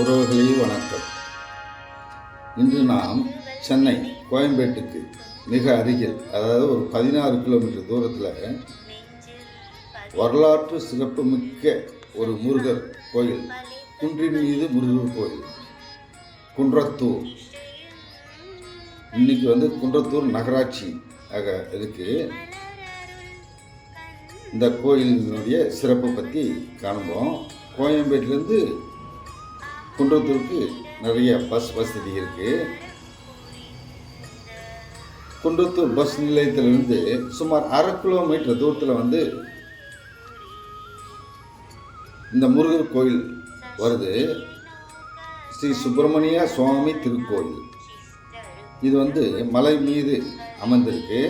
உறவுகளே வணக்கம். இன்று நாம் சென்னை கோயம்பேட்டுக்கு மிக அருகில் அதாவது ஒரு பதினாறு கிலோமீட்டர் தூரத்தில் வரலாற்று சிறப்புமிக்க ஒரு முருகர் கோயில் குன்றின் மீது முருகர் கோயில் குன்றத்தூர். இன்னைக்கு வந்து குன்றத்தூர் நகராட்சி ஆக இருக்கு. இந்த கோயிலினுடைய சிறப்பை பற்றி காண்போம் கோயம்பேட்டிலேருந்து குன்றத்தூருக்கு நிறைய பஸ் வசதி இருக்குது குன்றத்தூர் பஸ் நிலையத்திலிருந்து சுமார் அரை கிலோமீட்டர் தூரத்தில் வந்து இந்த முருகர் கோயில் வருது. ஸ்ரீ சுப்பிரமணிய சுவாமி திருக்கோயில். இது வந்து மலை மீது அமர்ந்திருக்கு.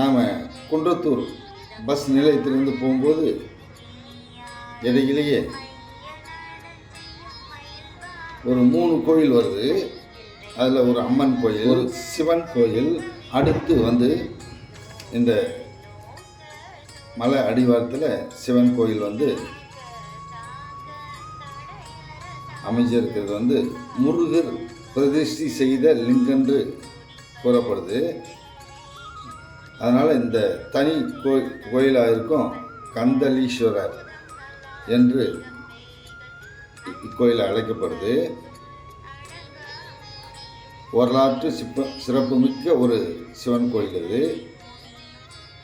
நாம் குன்றத்தூர் பஸ் நிலையத்திலிருந்து போகும்போது இடையிலேயே ஒரு மூணு கோயில் வருது. அதில் ஒரு அம்மன் கோயில் ஒரு சிவன் கோயில் அடுத்து வந்து இந்த மலை அடிவாரத்தில் சிவன் கோயில் வந்து அமைஞ்சிருக்கிறது வந்து முருகர் பிரதிஷ்டி செய்த லிங்கன்று கூறப்படுது. அதனால் இந்த தனி கோயிலாக இருக்கும் கந்தலீஸ்வரர். என்று இக்கோயில் அழைக்கப்படுது. வரலாற்று சிப்ப சிறப்புமிக்க ஒரு சிவன் கோயில் இது.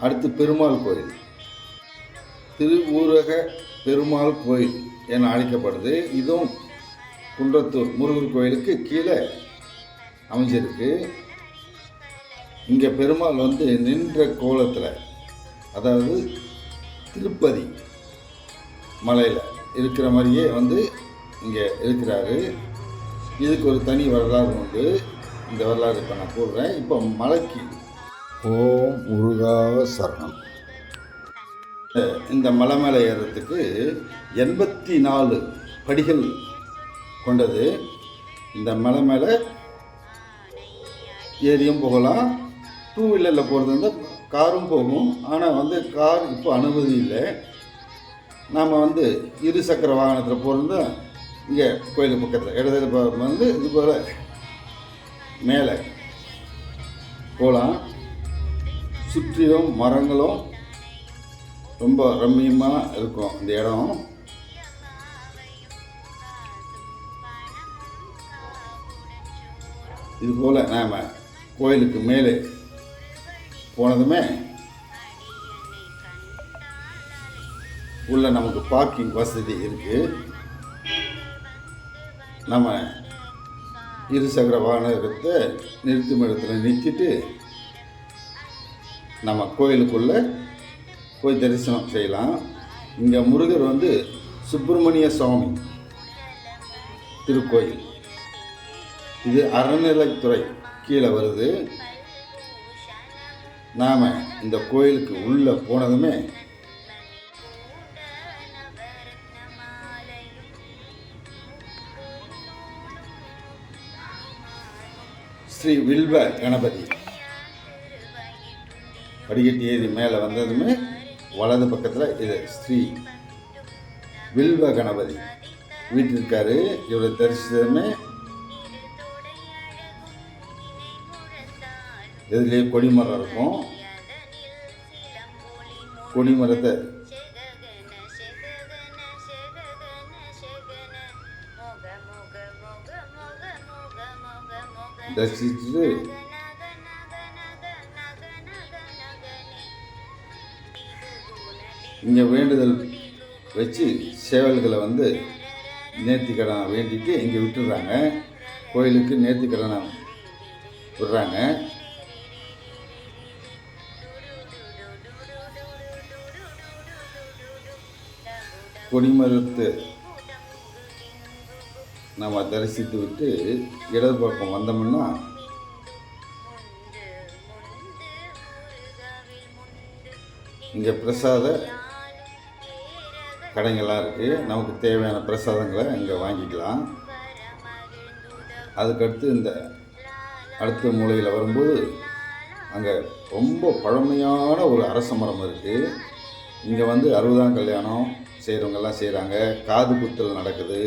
அடுத்து பெருமாள் கோயில். திருவூரக பெருமாள் கோயில் என அழைக்கப்படுது. இதுவும் குன்றத்தூர் முருகர் கோயிலுக்கு கீழே அமைஞ்சிருக்கு. இங்கே பெருமாள் வந்து நின்ற கோலத்தில் அதாவது திருப்பதி மலையில் இருக்கிற மாதிரியே வந்து இங்கே இருக்கிறாரு. இதுக்கு ஒரு தனி வரலாறு உண்டு. இந்த வரலாறு இப்போ நான் கூறுறேன் இப்போ மலைக்கு ஓம் முருகாவ சரணம். இந்த மலை மேலே ஏறுறதுக்கு எண்பத்தி நாலு படிகள் கொண்டது. இந்த மலை மேலே ஏரியும் போகலாம். டூ வீலரில் போகிறது இருந்தால் காரும் போகும். ஆனால் வந்து கார் இப்போ அனுமதி இல்லை. நாம் வந்து இருசக்கர வாகனத்தில் போகிறதா இங்கே கோயில் பக்கத்தில் இடத்துல ப- வந்து இது போல் மேலே போகலாம் சுற்றிலும் மரங்களும் ரொம்ப ரம்மியமாக இருக்கும் இந்த இடம். இதுபோல் நாம் கோயிலுக்கு மேலே போனதுமே உள்ள நமக்கு பார்க்கிங் வசதி இருக்குது நம்ம இருசக்கர வாகனத்தை நிறுத்தும் இடத்துல நிறுத்திட்டு நம்ம கோயிலுக்குள்ளே போய் தரிசனம் செய்யலாம். இங்கே முருகர் வந்து சுப்பிரமணிய சுவாமி திருக்கோயில். இது அறநிலைத்துறை கீழே வருது. நாம் இந்த கோயிலுக்கு உள்ளே போனதுமே ஸ்ரீ வில்வ கணபதி. படிக்கட்டு ஏறி மேலே வந்ததுமே வலது பக்கத்தில் இது ஸ்ரீ வில்வ கணபதி. வீட்டில் இருக்கார் இவரை தரிசித்ததுமே இதுலேயே கொடிமரம் இருக்கும். கொடிமரத்தை தரிசிச்சுட்டு இங்கே வேண்டுதல் வச்சு சேவல்களை வந்து நேர்த்திக்கடனை வேண்டிட்டு இங்கே விட்டுடுறாங்க கோயிலுக்கு நேர்த்திக்கடனை விடுறாங்க. கொடிமரத்து நம்ம தரிசித்து விட்டு இடது பக்கம் வந்தோம்னா இங்கே பிரசாத கடைங்கள்லாம் இருக்குது நமக்கு தேவையான பிரசாதங்களை இங்கே வாங்கிக்கலாம். அதுக்கடுத்து இந்த அடுத்த மூலையில் வரும்போது அங்கே ரொம்ப பழமையான ஒரு அரச மரம் இருக்குது இங்கே வந்து அறுபதாம் கல்யாணம் செய்கிறவங்கெல்லாம் செய்கிறாங்க காது குத்தல் நடக்குது.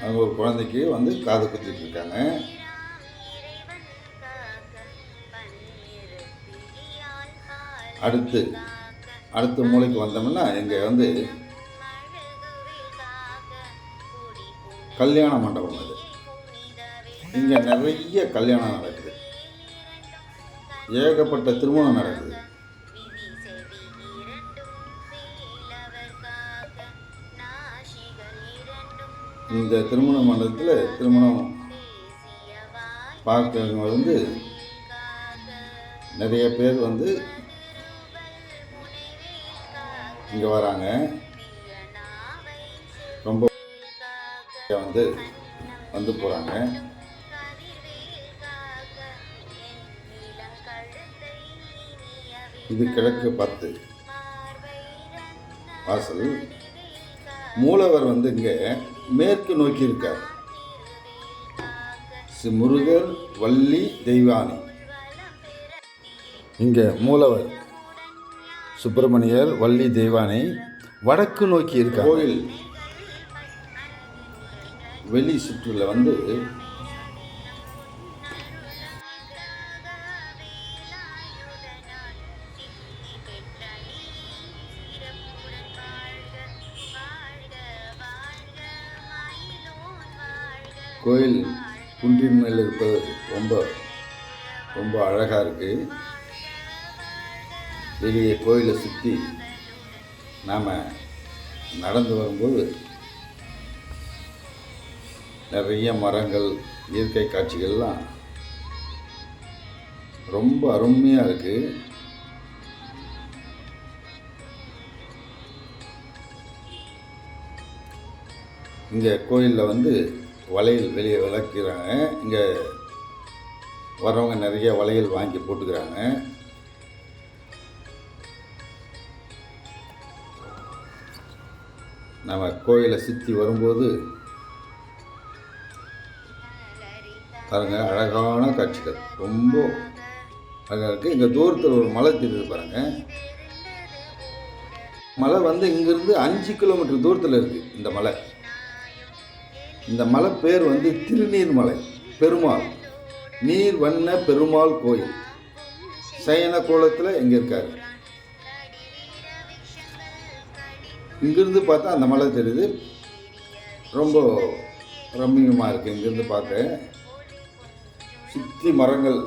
அவங்க ஒரு குழந்தைக்கு வந்து காது குத்திட்டு இருக்காங்க. அடுத்து அடுத்த மூலைக்கு வந்தோம்னா இங்கே வந்து கல்யாண மண்டபம் அது. இங்கே நிறைய கல்யாணம் நடக்குது. ஏகப்பட்ட திருமணம் நடக்குது. இந்த திருமண மண்டபத்தில் திருமணம் பார்க்கறவங்க வந்து நிறைய பேர் வந்து இங்கே வராங்க. ரொம்ப வந்து வந்து போகிறாங்க இது கிழக்கு பத்து. வாசல். மூலவர் வந்து இங்கே மேற்கு நோக்கி இருக்கார். முருகர் வள்ளி தெய்வானி. இங்கே மூலவர் சுப்பிரமணியர் வள்ளி தெய்வானை வடக்கு நோக்கி இருக்கார். கோயில். வெளி சுற்றுல வந்து குன்றின் மேல் இருப்பது ரொம்ப ரொம்ப அழகாக இருக்குது வெளியே கோயிலை சுற்றி நாம் நடந்து வரும்போது நிறைய மரங்கள் இயற்கை காட்சிகள்லாம் ரொம்ப அருமையாக இருக்குது இந்த கோயிலில் வந்து வளையல் வெளியே விளக்குறாங்க. இங்கே வரவங்க நிறைய வளையல் வாங்கி போட்டுக்கிறாங்க. நம்ம கோயிலை சுற்றி வரும்போது பாருங்க அழகான காட்சிகள். ரொம்ப அழகாக இருக்குது இங்கே தூரத்தில் ஒரு மலை தெரியுது பாருங்க. மலை வந்து இங்கேருந்து அஞ்சு கிலோமீட்டர் தூரத்தில் இருக்குது இந்த மலை. இந்த மலை பேர் வந்து திருநீர்மலை பெருமாள். நீர் வண்ண பெருமாள் கோயில். சயன கோலத்தில் இங்கே இருக்காரு? இங்கிருந்து பார்த்தா அந்த மலை தெரியுது. ரொம்ப ரம்மியமாக இருக்குது இங்கிருந்து பார்க்க சுற்றி மரங்கள்.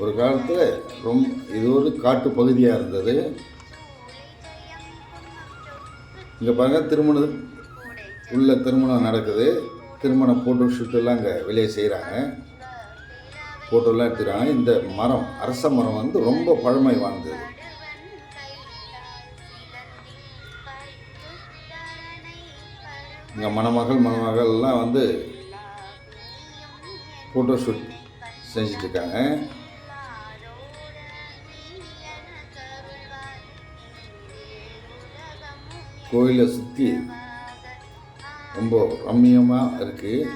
ஒரு காலத்தில் ரொம்ப இது ஒரு காட்டு பகுதியாக இருந்தது. இங்கே பாருங்கள் திருமணம் உள்ளே திருமணம் நடக்குது. திருமண ஃபோட்டோ ஷூட்டெல்லாம் அங்கே வெளியே செய்கிறாங்க ஃபோட்டோலாம் எடுத்துக்கிறாங்க. இந்த மரம் அரச மரம் வந்து ரொம்ப பழமை வாய்ந்தது. இங்கே மணமகள் மணமகள்லாம் வந்து ஃபோட்டோ ஷூட் செஞ்சிட்ருக்காங்க கோயிலை சுற்றி ரொம்ப ரம்மியமாக இருக்குது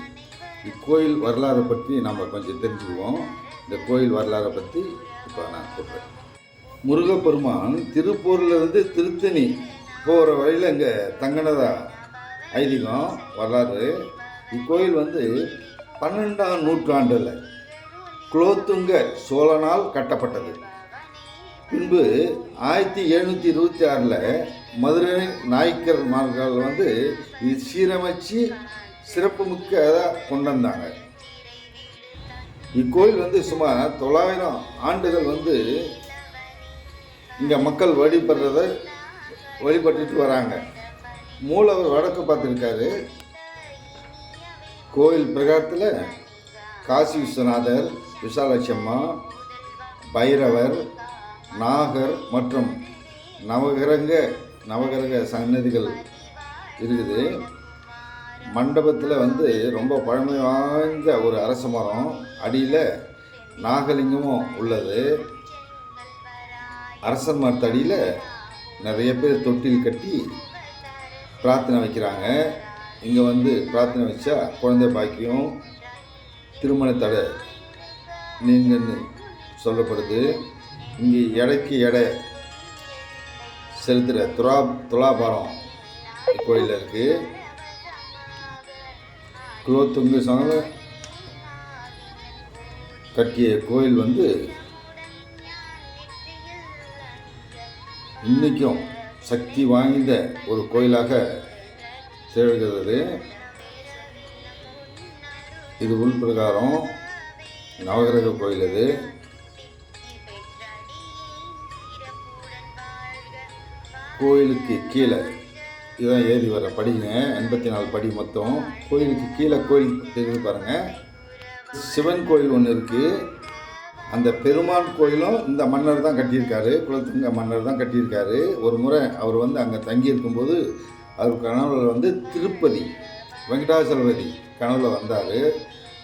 இக்கோயில் வரலாறை பற்றி நம்ம கொஞ்சம் தெரிஞ்சுக்குவோம். இந்த கோயில் வரலாறை பற்றி இப்போ நான் சொல்கிறேன் முருகப்பெருமான் திருப்பூர்லேருந்து திருத்தணி போகிற வழியில் இங்கே தங்கினதா ஐதீகம் வரலாறு. இக்கோயில் வந்து பன்னெண்டாம் நூற்றாண்டில் குலோத்துங்க சோழனால் கட்டப்பட்டது. பின்பு ஆயிரத்தி எழுநூற்றி இருபத்தி ஆறில் மதுரை நாயக்கர் மார்கள் வந்து இது சீரமைச்சு சிறப்புமிக்கதாக கொண்டு வந்தாங்க. இக்கோயில் வந்து சுமார் தொள்ளாயிரம் ஆண்டுகள் வந்து இங்கே மக்கள் வழிபடுறத வழிபட்டுட்டு வராங்க. மூலவர் வடக்கு பார்த்துருக்காரு. கோயில் பிரகாரத்தில் காசி விஸ்வநாதர் விசாலட்சம்மா பைரவர் நாகர் மற்றும் நவகிரங்க நவகிரக சன்னதிகள் இருக்குது. மண்டபத்தில் வந்து ரொம்ப பழமை வாய்ந்த ஒரு அரச மரம் அடியில் நாகலிங்கமும் உள்ளது. அரசன் மரத்தடியில் நிறைய பேர் தொட்டில் கட்டி பிரார்த்தனை வைக்கிறாங்க. இங்கே வந்து பிரார்த்தனை வச்சா குழந்தை பாக்கியம் திருமண தடை நீங்கன்னு சொல்லப்படுது. இங்கே எடைக்கு எடை செலுத்துகிற துலா துலாபாரம் கோயிலில் இருக்குது குலோத்துங்க சங்க கட்டிய கோயில் வந்து இன்றைக்கும் சக்தி வாய்ந்த ஒரு கோயிலாக திகழ்கிறது. இது உள் பிரகாரம் நவகிரக கோயில் இது கோயிலுக்கு கீழே. இதான் ஏறி வர படிங்க. எண்பத்தி நாலு படி மொத்தம். கோயிலுக்கு கீழே கோயில் தெரியுது பாருங்கள் சிவன் கோயில் ஒன்று இருக்குது அந்த பெருமாள் கோயிலும் இந்த மன்னர் தான் கட்டியிருக்காரு. குலத்துங்க மன்னர் தான் கட்டியிருக்காரு. ஒரு முறை அவர் வந்து அங்கே தங்கி இருக்கும்போது அவர் கனவுல வந்து திருப்பதி வெங்கடாசலபதி கனவுல வந்தார்.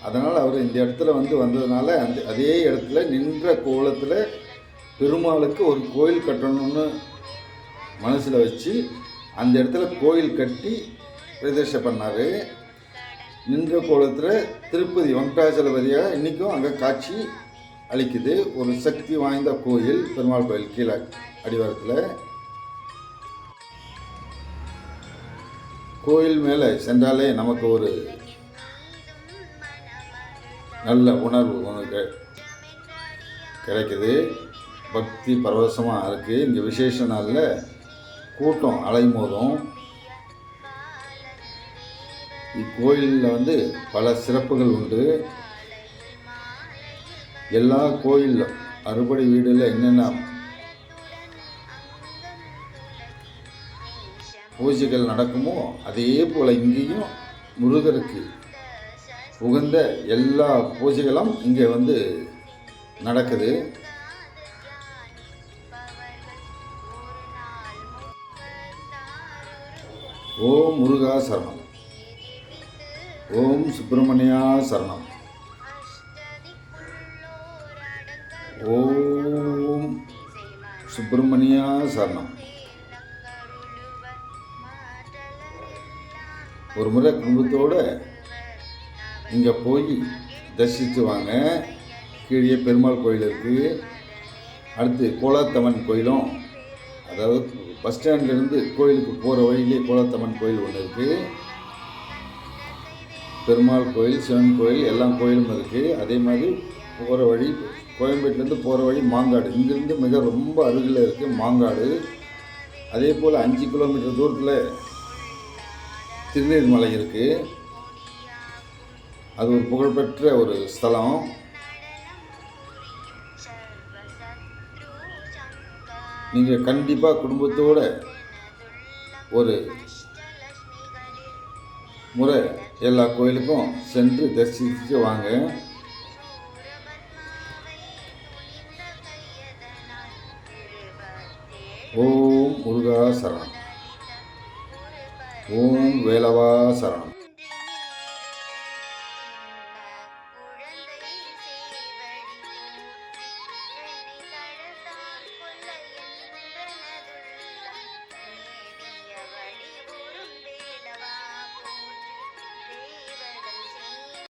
அதனால் அவர் இந்த இடத்துல வந்து வந்ததுனால அந்த அதே இடத்துல நின்ற கோலத்தில் பெருமாளுக்கு ஒரு கோயில் கட்டணும்னு மனசில் வச்சு அந்த இடத்துல கோயில் கட்டி பிரதிஷ்டை பண்ணார். நின்ற கோலத்தில் திருப்பதி வெங்கடாச்சலபதியாக இன்றைக்கும் அங்கே காட்சி அளிக்குது. ஒரு சக்தி வாய்ந்த கோயில் பெருமாள் கோயில் கீழே அடிவாரத்தில். கோயில் மேலே சென்றாலே நமக்கு ஒரு நல்ல உணர்வு உனக்கு கிடைக்குது. பக்தி பரவசமாக இருக்குது இங்கே விசேஷ நாளில் கூட்டம் அலைமோதும் இக்கோயிலில் வந்து பல சிறப்புகள் உண்டு. எல்லா கோயிலும் அறுபடை வீடில் என்னென்ன பூஜைகள் நடக்குமோ அதே போல் இங்கேயும் முருகருக்கு உகந்த எல்லா பூஜைகளும் இங்கே வந்து நடக்குது. ஓம் முருகா சரணம். ஓம் சுப்பிரமணியா சரணம். ஓம் சுப்பிரமணியா சரணம். ஒரு முறை குடும்பத்தோடு இங்கே போய் தரிசித்து வாங்க. கீழே பெருமாள் கோயில் இருக்குது அடுத்து கோலாத்தம்மன் கோயிலும் அதாவது பஸ் ஸ்டாண்ட்லேருந்து கோயிலுக்கு போகிற வழியிலே கோலத்தம்மன் கோயில் ஒன்று இருக்குது பெருமாள் கோயில் சிவன் கோயில் எல்லா கோயிலும் இருக்குது அதே மாதிரி போகிற வழி கோயம்பேட்டிலேருந்து போகிற வழி மாங்காடு. இங்கேருந்து மிக ரொம்ப அருகில் இருக்குது மாங்காடு. அதே போல் அஞ்சு கிலோமீட்டர் தூரத்தில் திருநீர்மலை இருக்குது அது ஒரு புகழ்பெற்ற ஒரு ஸ்தலம். நீங்கள் கண்டிப்பாக குடும்பத்தோட ஒரு முறை எல்லா கோயிலுக்கும் சென்று தரிசித்து வாங்க. ஓம் முருகா சரணம். ஓம் வேலவா சரணம்.